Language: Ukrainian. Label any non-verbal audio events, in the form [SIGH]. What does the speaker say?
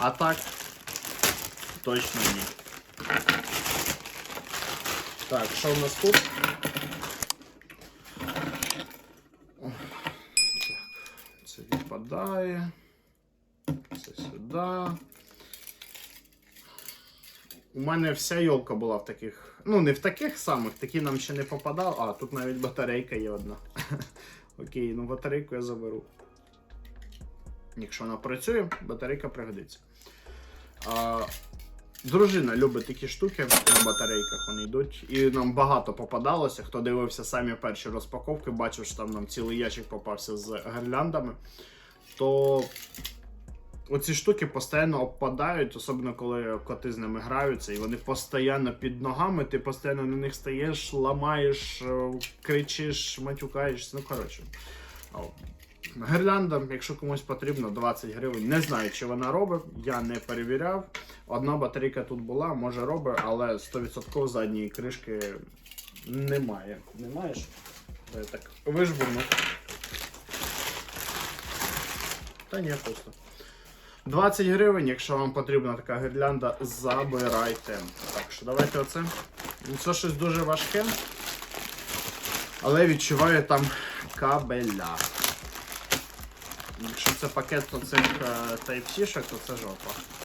А так, точно ні. Так, що в нас тут? Це відпадає. Це сюди. У мене вся йолка була в таких. Ну, не в таких самих, такі нам ще не попадали. А, тут навіть батарейка є одна. [LAUGHS] Окей, ну батарейку я заберу. Якщо вона працює, батарейка пригодиться. А, дружина любить такі штуки на батарейках, вони йдуть. І нам багато попадалося. Хто дивився самі перші розпаковки, бачив, що там нам цілий ящик попався з гірляндами. То оці штуки постійно обпадають, особливо коли коти з ними граються, і вони постійно під ногами, ти постійно на них стаєш, ламаєш, е, кричиш, матюкаєшся. Ну, коротше. Гірлянда, якщо комусь потрібно, 20 гривень. Не знаю, чи вона робить, я не перевіряв. Одна батарейка тут була, може робить, але 100% задньої кришки немає. Не маєш? Я так вижбурну. Та ні, просто. 20 гривень, якщо вам потрібна така гірлянда, забирайте. Так що давайте оце. Це щось дуже важке. Але відчуваю там кабеля. Якщо це пакет оцих е, Type-C-шок, то це жопа.